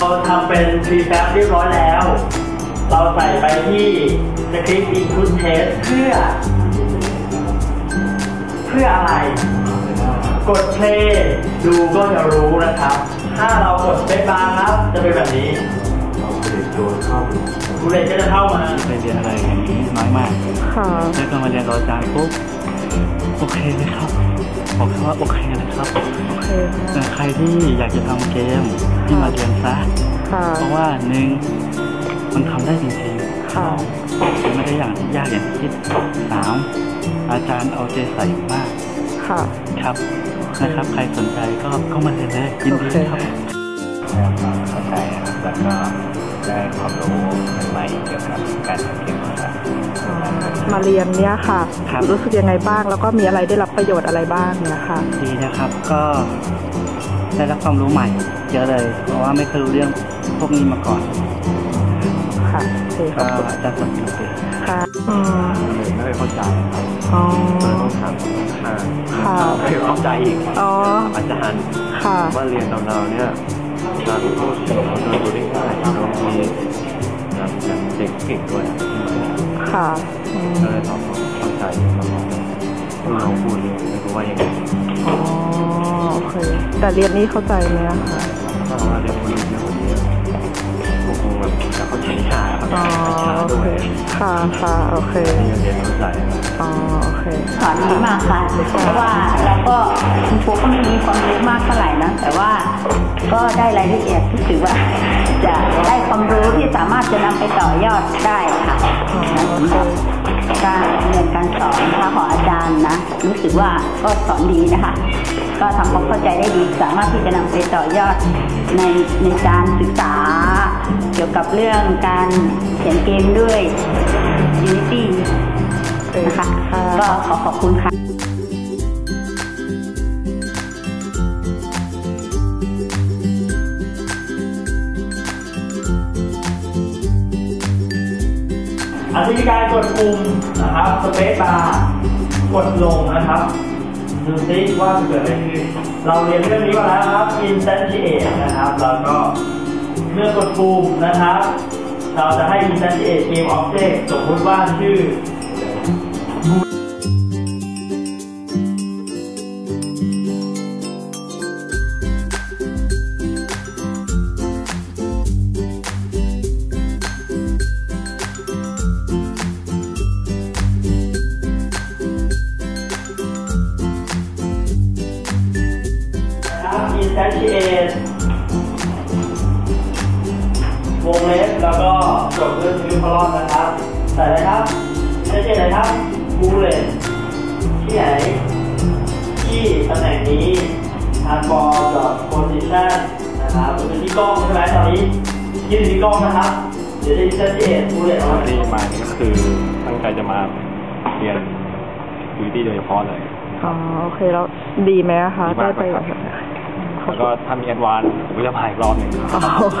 เป็นพรีแฟบเรียบร้อยแล้ว เราใส่ไปที่สคริปต์ input test เพื่อ เพื่ออะไร กดเพลย์ดูก็จะรู้นะครับ ถ้าเรากดสเปซบาร์ครับ จะเป็นแบบนี้เราเปลี่ยนตัวเข้าบูเลตก็จะเข้ามาไปเรียนอะไรอย่างนี้น้อยมากค่ะแล้วก็มาเรียนกับอาจารย์ปุ๊บ โอเคเลยครับบอกแค่ว่าโอเคเลยครับ โอเคแต่ใครที่อยากจะทำเกมที่มาเรียนซะ ค่ะ เพราะว่าหนึ่งมันทำได้จริงๆค่ะมันไม่ได้อย่างที่ยากอย่างที่คิดสามอาจารย์เอาใจใส่มาก ค่ะ ครับนะครับ ใครสนใจก็ก็มาเรียนเลยยินดีครับเข้าใจนะครับแล้วก็ได้ความรู้ใหม่ๆเกี่ยวกับการทำเกมนะครับอ๋อ มาเรียนเนี่ยค่ะครับ รู้สึกยังไงบ้าง แล้วก็มีอะไรได้รับประโยชน์อะไรบ้างเนี่ยค่ะ ดีนะครับ ก็ได้รับความรู้ใหม่ เยอะเลย เพราะว่าไม่เคยรู้เรื่องพวกนี้มาก่อน ค่ะโอเคขก็อบคุณอาจารย์สอนดีเลยค่ะอืมเลยไม่ได้เข้าใจครับอ๋อเลยต้องถามอาค่ะไม่เข้าใจอีกอ๋ออาจารย์ค่ะ ว่าเรียนเราเราเนี่ยการเข้าถึงเราเดินรู้ได้ง่ายเรามีงานแบบเด็กเก่งด้วย ค่ะอืม ก็เลยตอบเข้าใจมาลองลองพูดเลยไม่รู้ว่ายังไงอ๋อโอเคแต่เรียนนี้เข้าใจไหมอะคะถ้าเราเรียนคนเดียวคนเดียวก็คงแบบจะเข้าใจช้าครับอ๋อช้าโอด้วเคยค่ะค่ะโอเคเรียนเข้าใจอ๋อโอเค สอนดีมากค่ะเพราะว่าเราก็คุณครูก็ไม่มีความรู้มากเท่าไหร่นะ แต่ว่า ก็ได้รายละเอียดที่ถือว่า จะได้ความรู้ที่สามารถจะนำไปต่อยอดได้ค่ะสำหรับการเรียนการสอนนะคะของอาจารย์นะรู้สึกว่าก็สอนดีนะคะ ก็ทำความเข้าใจได้ดีสามารถที่จะนำไปต่อยอดในในการศึกษา เกี่ยวกับเรื่องการเขียนเกมด้วย Unity นะคะก็ขอขอบคุณค่ะ อาทิตย์การกดปุ่มนะครับสเปซบาร์กดลงนะครับดูซิว่าเกิดอะไรขึ้นเราเรียนเรื่องนี้มาแล้วครับ instantiate นะครับแล้วก็เมื่อกดปุ่มนะครับ เราจะให้ instantiate game object สมมติว่าชื่อ นะครับ instantiate วงเล็บแล้วก็จบด้วยชื่อพลอนนะครับ ใส่เลยครับ instantiate เลยครับ bullet ที่ไหน ที่ตำแหน่งนี้ transform position นะครับมันเป็นที่กล้องใช่ไหมตอนนี้ยืนที่กล้องนะครับ เดี๋ยวจะ instantiate bullet ออกมาที่มานี่ก็คือตั้งใจจะมาเรียนวิธีโดยเฉพาะเลยอ๋อโอเคแล้วดีไหมอะคะดีได้มากไปเลยครับ แล้วก็ถ้ามีแอดวานซ์ผมก็จะมาอีกรอบหนึ่งอ๋อโอเค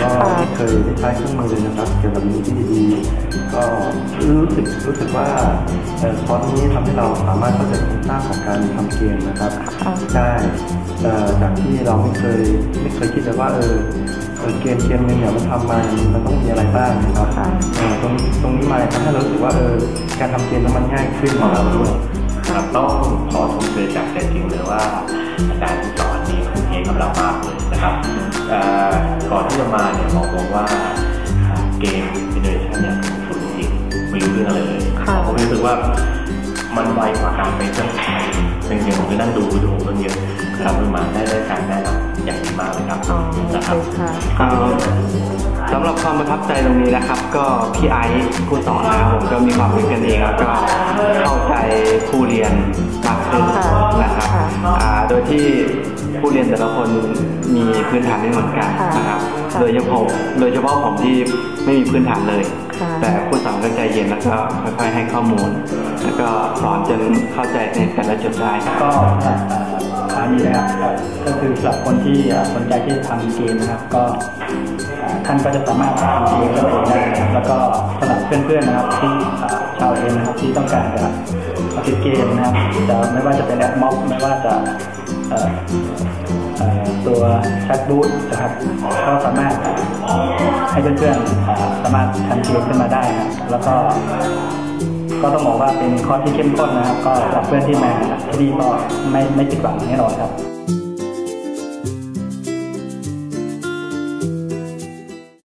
ก็ค่ะไม่เคยได้ใช้เครื่องมือนะครับเกี่ยวกับมินิที่ดีๆก็รู้สึกรู้สึกว่าเอ่อคอร์สนี้ทำให้เราสามารถเข้าใจโครงสร้างของการทำเกมนะครับ ค่ะ ได้เอ่อจากที่เราไม่เคยไม่เคยคิดเลยว่าเออเออเกมเกมหนึงเนี่ยมันทำมาเนี่ยมันต้องมีอะไรบ้างนะครับค่ะ เออตรงตรงนี้มาทำให้เรารู้สึกว่าเออการทำเกมนั้นมันง่ายขึ้นของเราด้วย ครับต้องขอชมเชยจากใจจริงเลยว่า อาจารย์ที่สอนนี่ทุ่มเทกับเรามากเลยนะครับเอ่อก่อนที่จะมาเนี่ยบอกผมว่าเกมเจเนอเรชันเนี่ยผมฝึกจริงไม่รู้เรื่องอะไรเลยค่ะผมรู้สึกว่ามันไวกว่าการไปเครื่องไทยเป็นอย่างผมไปนั่งดูวิดีโอเรื่องเยอะครับมาได้ได้การแนะนำอย่างดีมากเลยครับอ๋อโอนะเคครับค่ะเอ่อ สำหรับความประทับใจตรงนี้นะครับ ก็พี่ไอซ์ผู้สอนนะครับผมก็มีความเป็นกันเองแล้วก็เข้าใจผู้เรียนมากขึ้นนะครับค่ะอ่าโดยที่ผู้เรียนแต่ละคนมีพื้นฐานไม่เหมือนกันนะครับค่ะโดยเฉพาะโดยเฉพาะผมที่ไม่มีพื้นฐานเลยค่ะแต่ผู้สอนก็ใจเย็นแล้วก็ค่อยๆให้ข้อมูล แล้วก็สอนจนเข้าใจในแต่ละจุดได้ก็านี้นะครับ ก็คือสำหรับคนที่สนใจที่จะทำเกมนะครับ ก็ท่านก็จะสามารถทำเกมด้วยตัวเองได้นะครับแล้วก็สำหรับเพื่อนๆนะครับที่ชาวเอ็นนะครับที่ต้องการจะมาติดเกมนะครับจะไม่ว่าจะเป็นแอปม็อบไม่ว่าจะตัวแชทบูธนะครับก็สามารถให้เพื่อนๆสามารถทำเกมขึ้นมาได้ครับแล้วก็ ก็ต้องบอกว่าเป็นคอร์สที่เข้มข้นนะครับ ก็สำหรับเพื่อนที่มาที่นี่ก็ไม่ไม่ผิดหวังแน่นอนครับ